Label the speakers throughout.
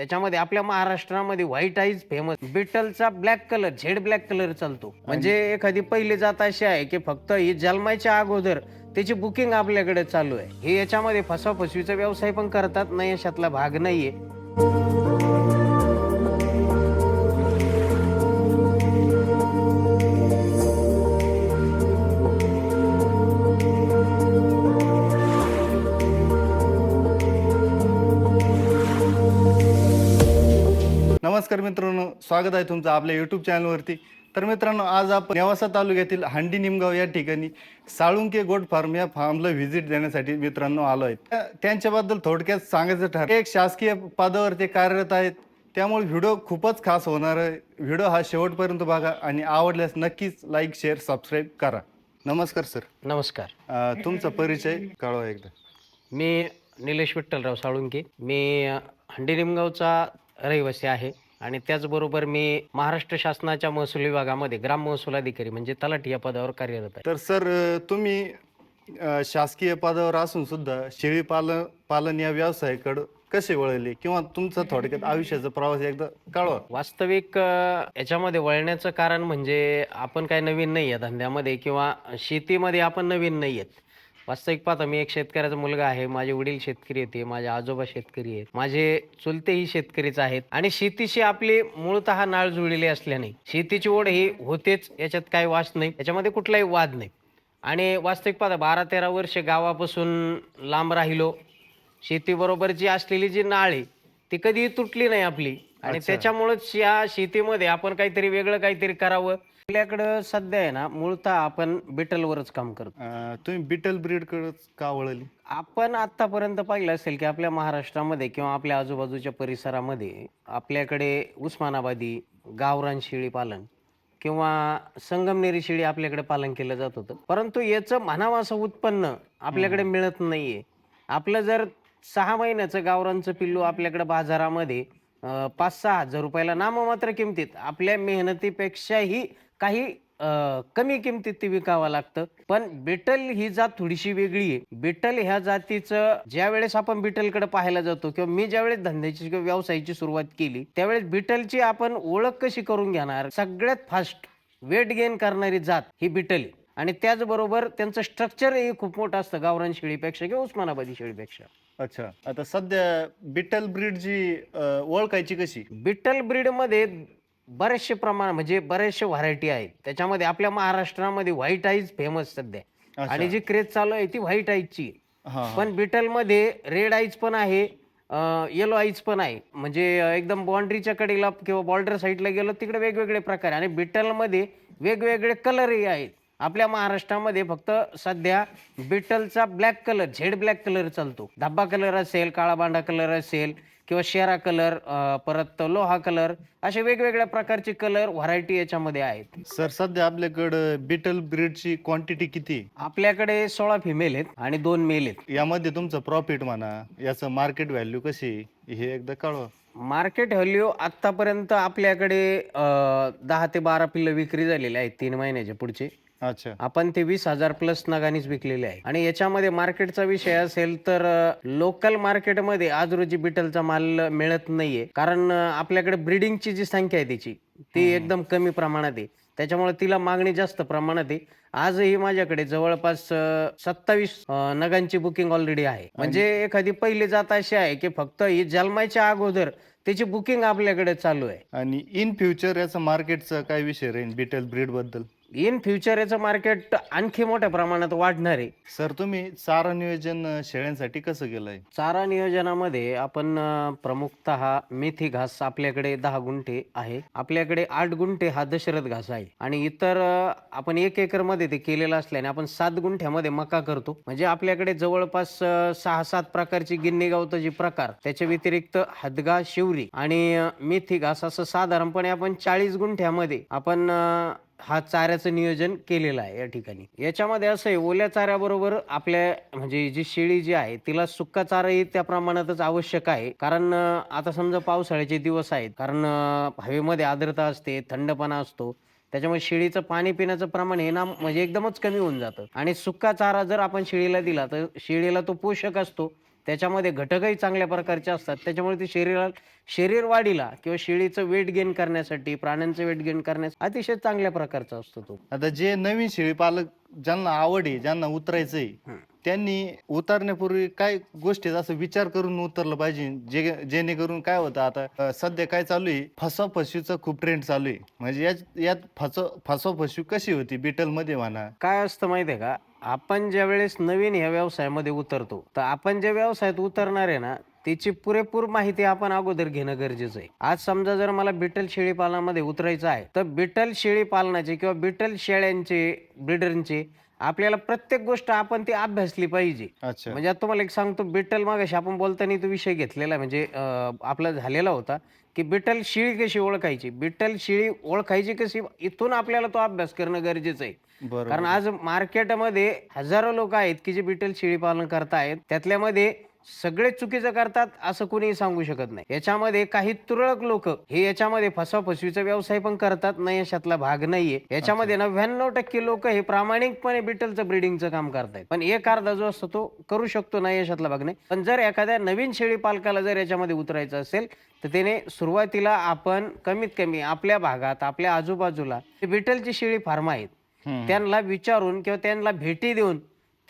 Speaker 1: त्याच्यामध्ये आपल्या महाराष्ट्रामध्ये white eyes famous बिटलचा black colour Z black colour चालतो. म्हणजे एखादी पहिली जात अशी आहे की फक्त ही जन्माच्या अगोदर त्याची बुकिंग आपल्याकडे चालू आहे. हे याच्यामध्ये फसवाफसवीचा व्यवसाय पण करतात नाही अशातला भाग नाहीये.
Speaker 2: नमस्कार मित्रांनो स्वागत आहे तुमचं आपल्या यूट्यूब चॅनलवरती तर मित्रांनो आज आपण नेवासा तालुक्यातील हांडी निमगाव या ठिकाणी साळुंके गोट फार्म या फार्मला व्हिजिट देण्यासाठी मित्रांनो आलो आहेत त्या- त्यांच्याबद्दल थोडक्यात सांगायचं ठरलं. एक शासकीय पदावर ते कार्यरत आहेत. त्यामुळे व्हिडिओ खूपच खास होणार आहे. व्हिडिओ हा शेवटपर्यंत बघा आणि आवडल्यास नक्कीच लाईक शेअर सबस्क्राईब करा. नमस्कार सर
Speaker 1: नमस्कार.
Speaker 2: तुमचा परिचय कळवा एकदा.
Speaker 1: मी निलेश विठ्ठलराव साळुंके. मी हंडी निमगावचा रहिवासी आहे. आणि त्याचबरोबर मी महाराष्ट्र शासनाच्या महसूल विभागामध्ये ग्राम महसूल अधिकारी म्हणजे तलाठी या पदावर कार्यरत आहे.
Speaker 2: तर सर तुम्ही अ, शासकीय पदावर असून सुद्धा शेळी पालन पालन या व्यवसायाकडे कसे वळले? किंवा तुमचा थोडक्यात आयुष्याचा प्रवास एकदा कळवा.
Speaker 1: वास्तविक अ, याच्यामध्ये वळण्याचं कारण म्हणजे आपण काय नवीन नाही आहे धंद्यामध्ये किंवा शेतीमध्ये आपण नवीन नाही आहेत. वास्तविक पाहता मी एक शेतकऱ्याचा मुलगा आहे. माझे वडील शेतकरी आहेत माझे आजोबा शेतकरी आहेत. माझे चुलतेही शेतकरीच आहेत. आणि शेतीशी आपली मूळतः नाळ जुळलेली असल्याने शेतीची ओढ ही होतेच याच्यात काही वास नाही. याच्यामध्ये कुठलाही वाद नाही. आणि वास्तविक पाहता बारा तेरा वर्ष गावापासून लांब राहिलो. शेतीबरोबर जी असलेली जी नाळ आहे ती कधीही तुटली नाही आपली. आणि त्याच्यामुळेच या शेतीमध्ये आपण काहीतरी वेगळं काहीतरी करावं. आपल्याकडं सध्या आहे ना मूळतः आपण बिटलवरच काम करतो.
Speaker 2: अ, तुम्ही बिटल ब्रीडकडे का वळली?
Speaker 1: आपण आतापर्यंत पाहिलं असेल की आपल्या महाराष्ट्रामध्ये किंवा आपल्या आजूबाजूच्या परिसरामध्ये आपल्याकडे उस्मानाबादी गावरान शेळी पालन किंवा संगमनेरी शेळी आपल्याकडे पालन केलं जात होतं. परंतु याचं म्हणावं असं उत्पन्न आपल्याकडे मिळत नाहीये. आपलं जर सहा महिन्याचं गावरांचं पिल्लू आपल्याकडे बाजारामध्ये पाच सहा हजार रुपयाला नाममात्र किमतीत आपल्या मेहनतीपेक्षाही काही कमी किमतीत ते विकावं लागतं. पण बिटल ही जात थोडीशी वेगळी आहे. बिटल ह्या जातीचं ज्या वेळेस आपण बिटलकडे पाहायला जातो किंवा मी ज्यावेळेस धंद्याची किंवा व्यवसायाची सुरुवात केली त्यावेळेस बिटलची आपण ओळख कशी करून घेणार? सगळ्यात फास्ट वेट गेन करणारी जात ही बिटल आहे. आणि त्याचबरोबर त्यांचं स्ट्रक्चरही खूप मोठं असतं गावरान शेळीपेक्षा किंवा उस्मानाबादी शेळीपेक्षा.
Speaker 2: अच्छा. आता सध्या बिटल ब्रीडची अ, ओळखायची कशी?
Speaker 1: बिटल ब्रीडमध्ये बरेचसे प्रमाण म्हणजे बरेचसे व्हरायटी आहेत. त्याच्यामध्ये आपल्या महाराष्ट्रामध्ये व्हाईट आईज फेमस सध्या. आणि जी क्रेज चालू आहे ती व्हाईट आईजची पण बिटलमध्ये रेड आईज पण आहे येलो आईज पण आहे. म्हणजे एकदम बाउंड्रीच्या कडेला किंवा बॉर्डर साईडला गेलो तिकडे वेगवेगळे प्रकार आणि बिटलमध्ये वेगवेगळे कलरही आहेत. आपल्या महाराष्ट्रामध्ये फक्त सध्या बिटलचा black colour jet black colour चालतो धब्बा कलर असेल काळा बांडा कलर असेल किंवा शेरा कलर परत लोहा कलर असे वेगवेगळ्या प्रकारचे कलर व्हरायटी याच्यामध्ये आहेत
Speaker 2: सर सध्या आपल्याकडं बिटल ब्रीडची क्वांटिटी किती?
Speaker 1: आपल्याकडे सोळा फिमेल आहेत आणि दोन मेल आहेत
Speaker 2: यामध्ये तुमचं प्रॉफिट म्हणा याचं मार्केट व्हॅल्यू कशी? हे एकदा कळवा
Speaker 1: मार्केट व्हॅल्यू आतापर्यंत आपल्याकडे अं, दहा ते बारा पिल्लं विक्री झालेली आहेत तीन महिन्याच्या पुढचे.
Speaker 2: अच्छा.
Speaker 1: आपण ते वीस हजार प्लस नगानीच विकलेले आहे आणि याच्यामध्ये मार्केटचा विषय असेल तर लोकल मार्केटमध्ये आज रोजी बिटलचा माल मिळत नाहीये. कारण अं, आपल्याकडे ब्रिडिंगची जी संख्या आहे त्याची ती एकदम कमी प्रमाणात आहे. त्याच्यामुळे तिला मागणी जास्त प्रमाणात आहे. आजही माझ्याकडे जवळपास सत्तावीस नगांची बुकिंग ऑलरेडी आहे. म्हणजे एखादी पहिली जात अशी आहे की फक्त ही जन्माच्या अगोदर त्याची बुकिंग आपल्याकडे चालू आहे.
Speaker 2: आणि इन फ्युचर याचं मार्केटचा काय विषय राहील बिटल ब्रीडबद्दल
Speaker 1: इन फ्युचर याचं मार्केट आणखी मोठ्या प्रमाणात वाढणार आहे.
Speaker 2: सर तुम्ही चारा नियोजन अ, शेळ्यांसाठी कसं केलंय?
Speaker 1: चारा नियोजनामध्ये आपण अ, प्रमुखतः मेथी घास आपल्याकडे दहा गुंठे आहे. आपल्याकडे आठ गुंठे हा दशरथ घास आहे. आणि इतर अ, आपण एक एकरमध्ये ते केलेलं असल्याने आपण सात गुंठ्यामध्ये मका करतो. म्हणजे आपल्याकडे जवळपास अ, सहा सात प्रकारची गिन्नी गवताची प्रकार. त्याच्या व्यतिरिक्त हदगा शिवरी आणि अ, मेथी घास असं साधारणपणे आपण चाळीस गुंठ्यामध्ये आपण अ, हा चाऱ्याचं नियोजन केलेलं आहे या ठिकाणी. याच्यामध्ये असं आहे ओल्या चाऱ्याबरोबर आपल्या म्हणजे जी शेळी जी आहे तिला सुक्का चाराही त्या प्रमाणातच आवश्यक आहे. कारण आता समजा पावसाळ्याचे दिवस आहेत कारण हवेमध्ये आर्द्रता असते थंडपणा असतो. त्याच्यामुळे शेळीचं पाणी पिण्याचं प्रमाण हे ना म्हणजे एकदमच कमी होऊन जातं. आणि सुक्का चारा जर आपण शेळीला दिला तर शेळीला तो पोषक असतो. त्याच्यामध्ये घटकही चांगल्या प्रकारचे असतात. त्याच्यामुळे ते शरीराला शरीर वाढीला किंवा शेळीचं वेट गेन करण्यासाठी प्राण्यांचं वेट गेन करण्यासाठी अतिशय चांगल्या प्रकारचा असतो तो.
Speaker 2: आता जे नवीन शेळी पालक ज्यांना आवड आहे ज्यांना उतरायचंय. त्यांनी उतरण्यापूर्वी काय गोष्टी असं विचार करून उतरलं पाहिजे जे जेणेकरून काय होतं आता सध्या काय चालू आहे? फसवाफसवीचा खूप ट्रेंड चालू आहे. म्हणजे यात यात फसव फसवाफसवी कशी होती? बिटलमध्ये म्हणा.
Speaker 1: काय असतं माहिती आहे का? आपण ज्या वेळेस नवीन ह्या व्यवसायामध्ये उतरतो तर आपण ज्या व्यवसायात उतरणार आहे ना त्याची पुरेपूर माहिती आपण अगोदर घेणं गरजेचं आहे. आज समजा जर मला बिटल शेळी पालनामध्ये उतरायचं आहे तर बिटल शेळी पालनाचे किंवा बिटल शेळ्यांचे ब्रिडरचे आपल्याला प्रत्येक गोष्ट आपण ती अभ्यासली पाहिजे.
Speaker 2: अच्छा.
Speaker 1: म्हणजे आता तुम्हाला एक सांगतो बिटल मागाशी आपण बोलताना तो विषय घेतलेला म्हणजे आपला झालेला होता. की बिटल शिळी कशी ओळखायची? बिटल शिळी ओळखायची कशी? इथून आपल्याला तो अभ्यास करणं गरजेचं आहे. कारण आज मार्केटमध्ये हजारो लोक आहेत की जे बिटल शेळी पालन करतायत. त्यातल्यामध्ये सगळे चुकीचं करतात असं कोणीही सांगू शकत नाही. याच्यामध्ये काही तुरळक लोक हे याच्यामध्ये फसवाफसवीचा व्यवसाय पण करतात नाही भाग नाहीये. याच्यामध्ये नव्याण्णव टक्के लोक हे प्रामाणिकपणे बिटलचं ब्रिडिंगचं काम करतायत. पण एक अर्धा जो असतो तो करू शकतो नाही भाग नाही. पण जर एखाद्या नवीन शेळी पालकाला जर याच्यामध्ये उतरायचं असेल तर त्याने सुरुवातीला आपण कमीत कमी आपल्या भागात आपल्या आजूबाजूला बिटलची शेळी फार्म आहेत. त्यांना विचारून किंवा त्यांना भेटी देऊन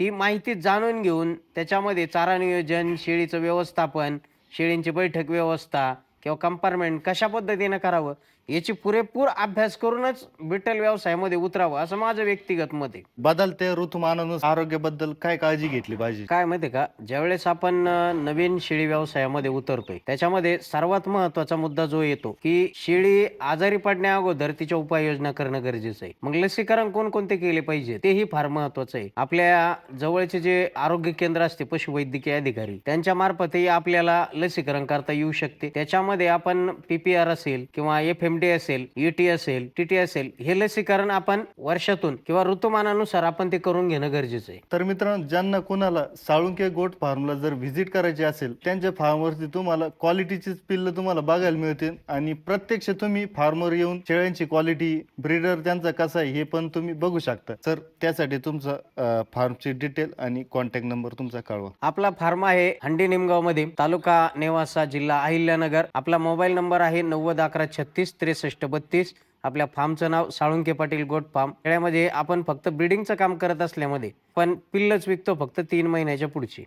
Speaker 1: ती माहिती जाणून घेऊन त्याच्यामध्ये चारा नियोजन शेळीचं व्यवस्थापन शेळींची बैठक व्यवस्था किंवा कंपार्टमेंट कशा पद्धतीनं करावं? याची पुरेपूर अभ्यास करूनच बिटल व्यवसायामध्ये उतरावं असं माझं व्यक्तिगत मत आहे.
Speaker 2: बदलत्या ऋतुमानानुसार आरोग्याबद्दल काय काळजी घेतली पाहिजे?
Speaker 1: काय माहितीये का? ज्यावेळेस आपण अं, नवीन शेळी व्यवसायामध्ये उतरतोय त्याच्यामध्ये सर्वात महत्त्वाचा मुद्दा जो येतो की शेळी आजारी पडण्या अगोदर तिच्या उपाययोजना करणं गरजेचं आहे. मग लसीकरण कोणकोणते केले पाहिजे तेही फार महत्वाचं आहे. आपल्या जवळचे जे आरोग्य केंद्र असते पशुवैद्यकीय अधिकारी त्यांच्या मार्फतही आपल्याला लसीकरण करता येऊ शकते. त्याच्यामध्ये आपण पीपीआर असेल किंवा एफ एम डी असेल ईटी असेल टीटी असेल हे लसीकरण आपण वर्षातून किंवा ऋतुमानानुसार आपण ते करून घेणं गरजेचं आहे.
Speaker 2: तर मित्रांनो ज्यांना कुणाला साळुंके गोट फार्मला जर व्हिजिट करायची असेल त्यांच्या फार्मवरती तुम्हाला क्वालिटीचीच पिल्ल तुम्हाला बघायला मिळतील आणि प्रत्यक्ष तुम्ही फार्मवर येऊन शेळ्यांची क्वालिटी ब्रीडर त्यांचा कसा आहे हे पण तुम्ही बघू शकता. तर त्यासाठी तुमचा फार्मची डिटेल आणि कॉन्टॅक्ट नंबर तुमचा कळवा.
Speaker 1: आपला फार्म आहे हंडी निमगावमध्ये तालुका नेवासा जिल्हा अहिल्यानगर. आपला मोबाईल नंबर आहे नव्वद अकरा छत्तीस त्रेसष्ट बत्तीस. आपल्या फार्मचं नाव साळुंके पाटील गोट फार्म. खेड्यामध्ये आपण फक्त ब्रिडिंगचं काम करत असल्यामध्ये पण पिल्लच विकतो फक्त तीन महिन्याच्या पुढची.